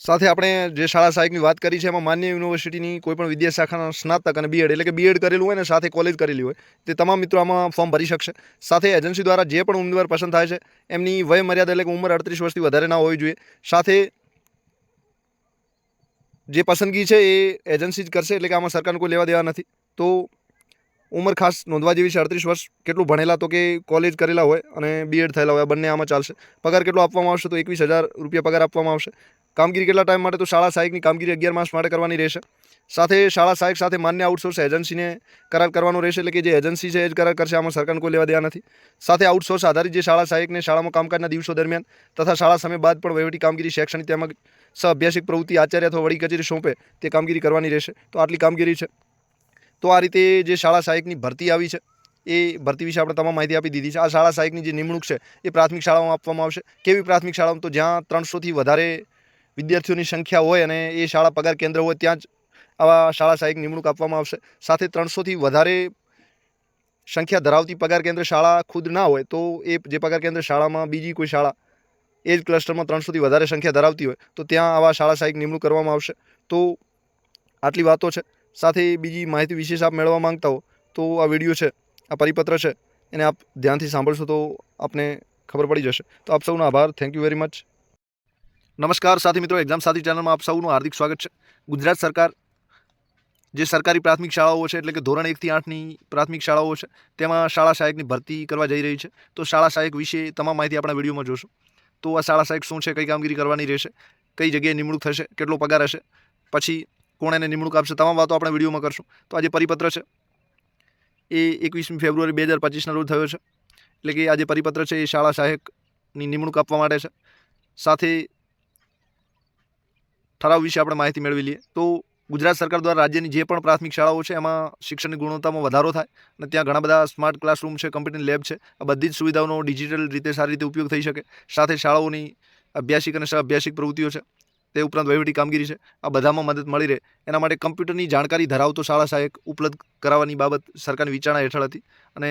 સાથે આપણે જે શાળા સહાયકની વાત કરી છે, એમાં માન્ય યુનિવર્સિટીની કોઈપણ વિદ્યા શાખાના સ્નાતક અને બીએડ એટલે કે બીએડ કરેલું હોય ને, સાથે કોલેજ કરેલી હોય, તે તમામ મિત્રો આમાં ફોર્મ ભરી શકશે. સાથે એજન્સી દ્વારા જે પણ ઉમેદવાર પસંદ થાય છે, એમની વય મર્યાદા એટલે કે ઉંમર અડત્રીસ વર્ષથી વધારે ના હોવી જોઈએ. સાથે જે પસંદગી છે, એ એજન્સી જ કરશે, એટલે કે આમાં સરકારને કોઈ લેવા દેવા નથી. તો ઉંમર ખાસ નોંધવા જેવી છે, અડત્રીસ વર્ષ કેટલું ભણેલા તો કે કોલેજ કરેલા હોય અને બીએડ થયેલા હોય બંને આમાં ચાલશે. પગાર કેટલો આપવામાં આવશે તો એકવીસ હજાર રૂપિયા પગાર આપવામાં આવશે. કામગીરી કેટલા ટાઈમ માટે? તો શાળા સહાયકની કામગીરી અગિયાર માસ માટે કરવાની રહેશે. સાથે શાળા સહાયક સાથે માન્ય આઉટસોર્સ એજન્સીને કરાર કરવાનો રહેશે એટલે કે જે એજન્સી છે એ જ કરાર કરશે. આમાં સરકારને કોઈ લેવા દેવા નથી. સાથે આઉટસોર્સ આધારિત જે શાળા સહાયકને શાળામાં કામકાજના દિવસો દરમિયાન તથા શાળા સમય બાદ પણ વહીવટી કામગીરી શૈક્ષણિક તેમજ સહઅભ્યાસિક પ્રવૃત્તિ, આચાર્ય અથવા વડી કચેરી સોંપે તે કામગીરી કરવાની રહેશે. તો આટલી કામગીરી છે. તો આ રીતે જે શાળા સહાયકની ભરતી આવી છે, એ ભરતી વિશે આપણે તમામ માહિતી આપી દીધી છે. આ શાળા સહાયકની જે નિમણૂક છે, એ પ્રાથમિક શાળાઓમાં આપવામાં આવશે. કેવી પ્રાથમિક શાળાઓમાં તો જ્યાં ત્રણસોથી વધારે વિદ્યાર્થીઓની સંખ્યા હોય અને એ શાળા પગાર કેન્દ્ર હોય ત્યાં જ આવા શાળા સહાયક નિમણૂક આપવામાં આવશે. સાથે ત્રણસોથી વધારે સંખ્યા ધરાવતી પગાર કેન્દ્ર શાળા ખુદ ના હોય તો એ જે પગાર કેન્દ્ર શાળામાં બીજી કોઈ શાળા એ જ ક્લસ્ટરમાં ત્રણસોથી વધારે સંખ્યા ધરાવતી હોય તો ત્યાં આવા શાળા સહાયક નિમણૂક કરવામાં આવશે. તો આટલી વાતો છે. સાથે બીજી માહિતી વિશેષ આપ મેળવવા માંગતા હો તો આ વીડિયો છે, આ પરિપત્ર છે, એને આપ ધ્યાનથી સાંભળશો તો આપને ખબર પડી જશે. તો આપ સૌનો આભાર. થેન્ક યુ વેરી મચ નમસ્કાર સાથી મિત્રો એક્ઝામ સાથી ચેનલમાં આપ સૌનું હાર્દિક સ્વાગત છે. ગુજરાત સરકાર જે સરકારી પ્રાથમિક શાળાઓ છે, એટલે કે ધોરણ એકથી આઠની પ્રાથમિક શાળાઓ છે, તેમાં શાળા સહાયકની ભરતી કરવા જઈ રહી છે. તો શાળા સહાયક વિશે તમામ માહિતી આપણા વિડીયોમાં જોશું. તો આ શાળા સહાયક શું છે, કઈ કામગીરી કરવાની રહેશે, કઈ જગ્યાએ નિમણૂક થશે, કેટલો પગાર હશે, પછી કોણ એને નિમણૂક આપશે, તમામ વાતો આપણે વિડીયોમાં કરશું. તો આ જે પરિપત્ર છે. એ એકવીસમી ફેબ્રુઆરી બે હજાર પચીસના રોજ થયો છે. એટલે કે આ જે પરિપત્ર છે એ શાળા સહાયકની નિમણૂક આપવા માટે છે. સાથે ઠરાવ વિશે આપણે માહિતી મેળવી લઈએ. તો ગુજરાત સરકાર દ્વારા રાજ્યની જે પણ પ્રાથમિક શાળાઓ છે, એમાં શિક્ષણની ગુણવત્તામાં વધારો થાય અને ત્યાં ઘણા બધા સ્માર્ટ ક્લાસરૂમ છે કમ્પ્યુટર લેબ છે. આ બધી જ સુવિધાઓનો ડિજિટલ રીતે સારી રીતે ઉપયોગ થઈ શકે. સાથે શાળાઓની અભ્યાસિક અને સહઅભ્યાસિક પ્રવૃત્તિઓ છે, તે ઉપરાંત વહીવટી કામગીરી છે, આ બધામાં મદદ મળી રહે. એના માટે કમ્પ્યુટરની જાણકારી ધરાવતો શાળા સહાયક ઉપલબ્ધ કરાવવાની બાબત સરકારની વિચારણા હેઠળ હતી અને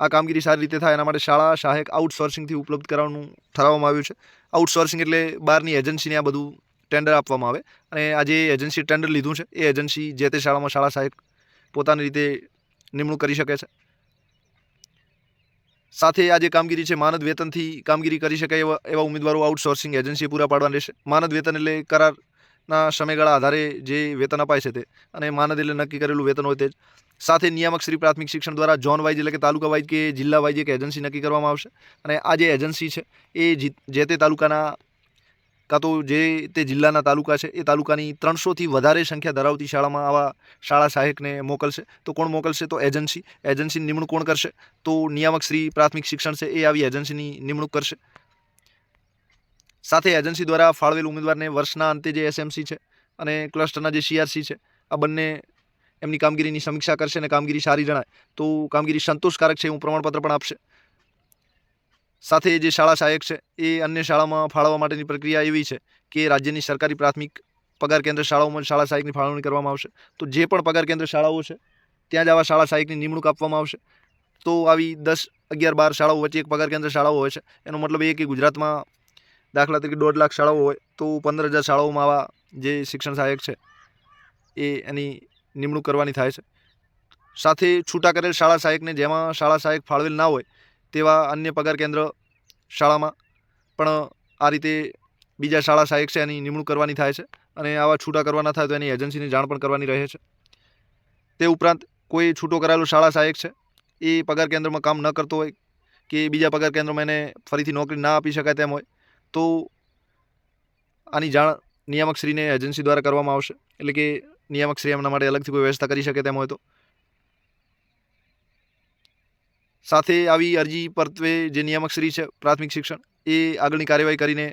આ કામગીરી સારી રીતે થાય એના માટે શાળા સહાયક આઉટસોર્સિંગથી ઉપલબ્ધ કરાવવાનું ઠરાવવામાં આવ્યું છે. આઉટસોર્સિંગ એટલે બહારની એજન્સીને આ બધું ટેન્ડર આપવામાં આવે. અને આ જે એજન્સી ટેન્ડર લીધું છે, એ એજન્સી જે તે શાળામાં શાળા સહાયક પોતાની રીતે નિમણૂક કરી શકે છે. સાથે આ જે કામગીરી છે, માનદ વેતનથી કામગીરી કરી શકાય એવા એવા ઉમેદવારો આઉટસોર્સિંગ એજન્સી પૂરા પાડવાની રહેશે. માનદ વેતન એટલે કરારના સમયગાળા આધારે જે વેતન અપાય છે તે, અને માનદ એટલે નક્કી કરેલું વેતન હોય તે જ. સાથે નિયામક શ્રી પ્રાથમિક શિક્ષણ દ્વારા ઝોન વાઇઝ એટલે કે તાલુકા વાઇઝ કે જિલ્લા વાઇઝ એક એજન્સી નક્કી કરવામાં આવશે. અને આ જે એજન્સી છે, એ જે તે તાલુકાના કાં તો જે તે જિલ્લાના તાલુકા છે, એ તાલુકાની ત્રણસોથી વધારે સંખ્યા ધરાવતી શાળામાં આવા શાળા સહાયકને મોકલશે. તો કોણ મોકલશે? તો એજન્સી. એજન્સીની નિમણૂક કોણ કરશે? તો નિયામક શ્રી પ્રાથમિક શિક્ષણ છે, એ આવી એજન્સીની નિમણૂક કરશે. સાથે એજન્સી દ્વારા ફાળવેલ ઉમેદવારને વર્ષના અંતે જે એસએમસી છે અને ક્લસ્ટરના જે સીઆરસી છે, આ બંને એમની કામગીરીની સમીક્ષા કરશે અને કામગીરી સારી જણાય. તો કામગીરી સંતોષકારક છે, એવું પ્રમાણપત્ર પણ આપશે. સાથે જે શાળા સહાયક છે, એ અન્ય શાળામાં ફાળવવા માટેની પ્રક્રિયા એવી છે કે રાજ્યની સરકારી પ્રાથમિક પગાર કેન્દ્ર શાળાઓમાં શાળા સહાયકની ફાળવણી કરવામાં આવશે. તો જે પણ પગાર કેન્દ્ર શાળાઓ છે, ત્યાં જ આવા શાળા સહાયકની નિમણૂક આપવામાં આવશે. તો આવી દસ અગિયાર બાર શાળાઓ વચ્ચે એક પગાર કેન્દ્ર શાળાઓ હોય છે, એનો મતલબ એ કે ગુજરાતમાં દાખલા તરીકે દોઢ લાખ શાળાઓ હોય, તો પંદર હજાર શાળાઓમાં આવા જે શિક્ષણ સહાયક છે, એ એની નિમણૂક કરવાની થાય છે. સાથે છૂટા કરેલ શાળા સહાયકને જેમાં શાળા સહાયક ફાળવેલ ના હોય તેવા અન્ય પગાર કેન્દ્ર શાળામાં. પણ આ રીતે બીજા શાળા સહાયક છે એની નિમણૂક કરવાની થાય છે અને આવા છૂટા કરવાના થાય તો એની એજન્સીની જાણ પણ કરવાની રહે છે. તે ઉપરાંત કોઈ છૂટો કરાયેલો શાળા સહાયક છે, એ પગાર કેન્દ્રમાં કામ ન કરતો હોય કે બીજા પગાર કેન્દ્રમાં એને ફરીથી નોકરી ના આપી શકાય તેમ હોય, તો આની જાણ નિયામકશ્રીને એજન્સી દ્વારા કરવામાં આવશે. એટલે કે નિયામકશ્રી એમના માટે અલગથી કોઈ વ્યવસ્થા કરી શકે તેમ હોય તો. સાથે આવી અરજી પરત્વે જે નિયામકશ્રી છે, પ્રાથમિક શિક્ષણ, એ આગળની કાર્યવાહી કરીને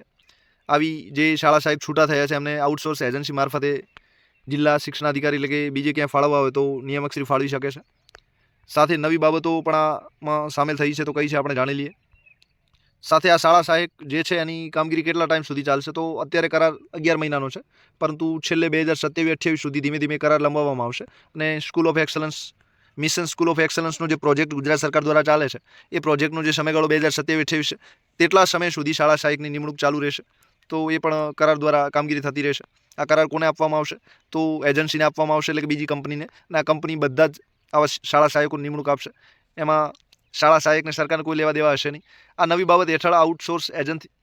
આવી જે શાળા સાહેબ છૂટા થયા છે, એમને આઉટસોર્સ એજન્સી મારફતે જિલ્લા શિક્ષણાધિકારી એટલે કે બીજે ક્યાંય ફાળવવા હોય તો નિયામકશ્રી ફાળવી શકે છે. સાથે નવી બાબતો પણ આમાં સામેલ થઈ છે તો કઈ છે આપણે જાણી લઈએ. સાથે આ શાળા સહાયક જે છે એની કામગીરી કેટલા ટાઈમ સુધી ચાલશે તો અત્યારે કરાર અગિયાર મહિનાનો છે, પરંતુ છેલ્લે બે હજાર સત્યાવીસ અઠ્યાવીસ સુધી ધીમે ધીમે કરાર લંબાવવામાં આવશે અને school of excellence mission school of એક્સલન્સનો જે પ્રોજેક્ટ ગુજરાત સરકાર દ્વારા ચાલે છે, એ પ્રોજેક્ટનો જે સમયગાળો બે હજાર સત્યાવીસ અઠ્યાવીસ તેટલા સમય સુધી શાળા સહાયકની નિમણૂક ચાલુ રહેશે. તો એ પણ કરાર દ્વારા કામગીરી થતી રહેશે. આ કરાર કોને આપવામાં આવશે? તો એજન્સીને આપવામાં આવશે એટલે કે બીજી કંપનીને. અને આ કંપની બધા જ આવા શાળા સહાયકોની નિમણૂક આપશે. એમાં શાળા સહાયકને સરકારને કોઈ લેવા દેવા હશે નહીં. આ નવી બાબત હેઠળ આઉટસોર્સ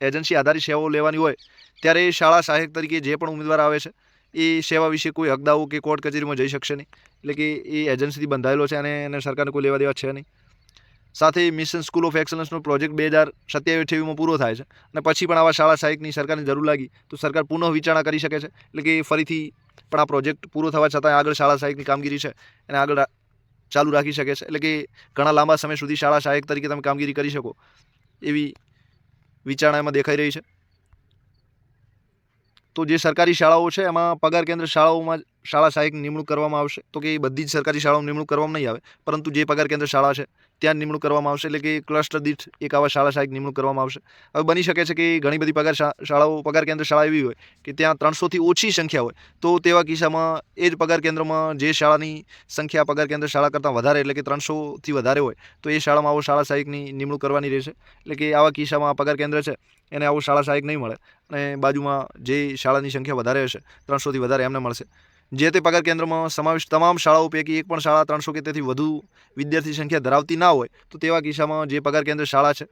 એજન્સી આધારિત સેવાઓ લેવાની હોય, ત્યારે શાળા સહાયક તરીકે જે પણ ઉમેદવાર આવે છે, એ સેવા વિશે કોઈ હકદાવો કે કોર્ટ કચેરીમાં જઈ શકશે નહીં. એટલે કે એ એજન્સીથી બંધાયેલો છે અને એને સરકારને કોઈ લેવા દેવા છે નહીં. સાથે મિશન સ્કૂલ ઓફ એક્સલન્સનો પ્રોજેક્ટ બે હજાર સત્યાવીસ અઠ્યાવીસમાં પૂરો થાય છે. અને પછી પણ આવા શાળા સહાયકની સરકારને જરૂર લાગી તો સરકાર પુનઃ વિચારણા કરી શકે છે. એટલે કે ફરીથી પણ આ પ્રોજેક્ટ પૂરો થવા છતાં આગળ શાળા સહાયકની કામગીરી છે એને આગળ ચાલુ રાખી શકે છે. એટલે કે ઘણા લાંબા સમય સુધી શાળા સહાયક તરીકે તમે કામગીરી કરી શકો એવી વિચારણા એમાં દેખાઈ રહી છે. તો જે સરકારી શાળાઓ છે એમાં પગાર કેન્દ્ર શાળાઓમાં શાળા સહાયકની નિમણૂક કરવામાં આવશે. તો કે એ બધી જ સરકારી શાળાઓમાં નિમણૂક કરવામાં નહીં આવે. પરંતુ જે પગાર કેન્દ્ર શાળા છે, ત્યાં નિમણૂક કરવામાં આવશે એટલે કે ક્લસ્ટર દીઠ એક આવા શાળા સહાયક નિમણૂક કરવામાં આવશે. હવે બની શકે છે કે ઘણી બધી પગાર શાળાઓ, પગાર કેન્દ્ર શાળા એવી હોય કે ત્યાં ત્રણસોથી ઓછી સંખ્યા હોય, તો તેવા કિસ્સામાં એ જ પગાર કેન્દ્રમાં જે શાળાની સંખ્યા પગાર કેન્દ્ર શાળા કરતાં વધારે એટલે કે ત્રણસોથી વધારે હોય, તો એ શાળામાં આવો શાળા સહાયકની નિમણૂક કરવાની રહેશે. એટલે કે આવા કિસ્સામાં આ પગાર કેન્દ્ર છે, એને આવો શાળા સહાયક નહીં મળે અને બાજુમાં જે શાળાની સંખ્યા વધારે હશે, ત્રણસોથી વધારે એમને મળશે. જે તે પગાર કેન્દ્રમાં સમાવેશ તમામ શાળાઓ પૈકી એક પણ શાળા ત્રણસો કે તેથી વધુ વિદ્યાર્થી સંખ્યા ધરાવતી ના હોય, તો તેવા કિસ્સામાં જે પગાર કેન્દ્ર શાળા છે,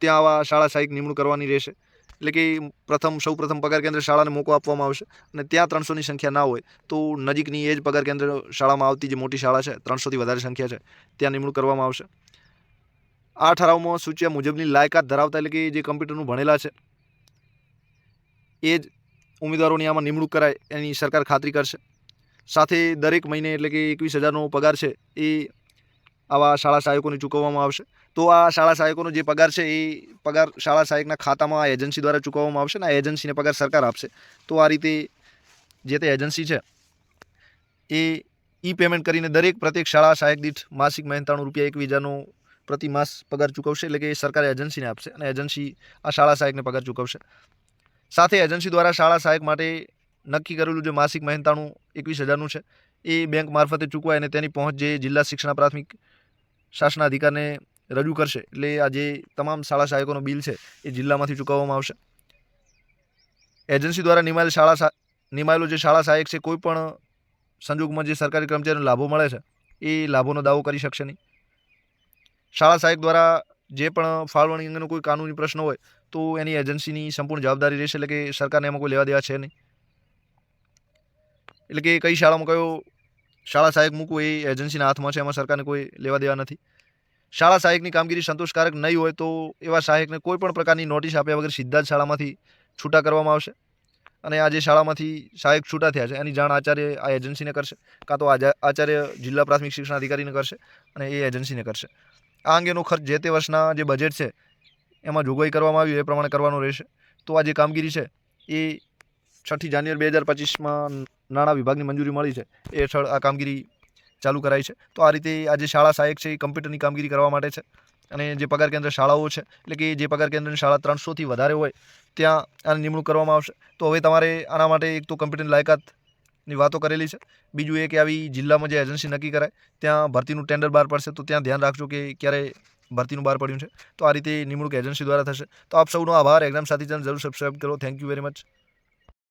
ત્યાં આવા શાળા સહાયક નિમણૂક કરવાની રહેશે. એટલે કે પ્રથમ, સૌ પ્રથમ પગાર કેન્દ્ર શાળાને મોકો આપવામાં આવશે અને ત્યાં ત્રણસોની સંખ્યા ના હોય, તો નજીકની એ જ પગાર કેન્દ્ર શાળામાં આવતી જે મોટી શાળા છે, ત્રણસોથી વધારે સંખ્યા છે, ત્યાં નિમણૂક કરવામાં આવશે. આ ઠરાવમાં સૂચ્યા મુજબની લાયકાત ધરાવતા એટલે કે જે કમ્પ્યુટરનું ભણેલા છે, એ જ ઉમેદવારોની આમાં નિમણૂક કરાય, એની સરકાર ખાતરી કરશે. સાથે દરેક મહિને એટલે કે એકવીસ હજારનો પગાર છે એ આવા શાળા સહાયકોને ચૂકવવામાં આવશે. તો આ શાળા સહાયકોનો જે પગાર છે એ પગાર શાળા સહાયકના ખાતામાં આ એજન્સી દ્વારા ચૂકવવામાં આવશે અને આ એજન્સીને પગાર સરકાર આપશે. તો આ રીતે જે તે એજન્સી છે એ ઈ પેમેન્ટ કરીને દરેક પ્રત્યેક શાળા સહાયક દીઠ માસિક મહેનતાણું રૂપિયા એક હજારનો પ્રતિ માસ પગાર ચૂકવશે એટલે કે સરકાર એજન્સીને આપશે અને એજન્સી આ શાળા સહાયકને પગાર ચૂકવશે. સાથે એજન્સી દ્વારા શાળા સહાયક માટે નક્કી કરેલું જે માસિક મહેનતાણું એકવીસ હજારનું છે, એ બેંક મારફતે ચૂકવાય અને તેની પહોંચ જે જિલ્લા શિક્ષણ પ્રાથમિક શાસનાધિકારને રજૂ કરશે, એટલે આ જે તમામ શાળા સહાયકોનો બિલ છે, એ જિલ્લામાંથી ચૂકવવામાં આવશે. એજન્સી દ્વારા નિમાયેલ શાળા નિમાયેલો જે શાળા સહાયક છે, કોઈ પણ સંજોગમાં જે સરકારી કર્મચારીને લાભો મળે છે, એ લાભોનો દાવો કરી શકશે નહીં. શાળા સહાયક દ્વારા જે પણ ફાળવણી અંગેનો કોઈ કાનૂની પ્રશ્ન હોય, તો એની એજન્સીની સંપૂર્ણ જવાબદારી રહેશે, એટલે કે સરકારને એમાં કોઈ લેવા દેવા છે નહીં. એટલે કે કઈ શાળામાં કયો શાળા સહાયક મૂકવું એ એજન્સીના હાથમાં છે, એમાં સરકારને કોઈ લેવા દેવા નથી. શાળા સહાયકની કામગીરી સંતોષકારક નહીં હોય તો એવા સહાયકને કોઈ પણ પ્રકારની નોટિસ આપ્યા વગર સીધા જ શાળામાંથી છૂટા કરવામાં આવશે. અને આ જે શાળામાંથી સહાયક છૂટા થયા છે, એની જાણ આચાર્ય આ એજન્સીને કરશે, કાં તો આચાર્ય જિલ્લા પ્રાથમિક શિક્ષણ અધિકારીને કરશે અને એ એજન્સીને કરશે. આ અંગેનો ખર્ચ જે તે વર્ષના જે બજેટ છે, એમાં જોગવાઈ કરવામાં આવી એ પ્રમાણે કરવાનો રહેશે. તો આ જે કામગીરી છે, એ છઠ્ઠી જાન્યુઆરી બે હજાર પચીસમાં નાણાં વિભાગની મંજૂરી મળી છે. એ હેઠળ આ કામગીરી ચાલુ કરાઈ છે. તો આ રીતે આ જે શાળા સહાયક છે એ કમ્પ્યુટરની કામગીરી કરવા માટે છે. અને જે પગાર કેન્દ્ર શાળાઓ છે, એટલે કે જે પગાર કેન્દ્રની શાળા ત્રણસોથી વધારે હોય, ત્યાં આની નિમણૂક કરવામાં આવશે. તો હવે તમારે આના માટે એક તો કમ્પ્યુટરની લાયકાતની વાતો કરેલી છે. બીજું એ કે આવી જિલ્લામાં જે એજન્સી નક્કી કરાય, ત્યાં ભરતીનું ટેન્ડર બહાર પડશે. તો ત્યાં ધ્યાન રાખજો કે ક્યારે ભરતીનું બહાર પડ્યું છે. તો આ રીતે નિમણૂક એજન્સી દ્વારા થશે. તો આપ સૌનો આભાર. એક્ઝામ સાથી જરૂર સબસ્ક્રાઈબ કરો. Thank you very much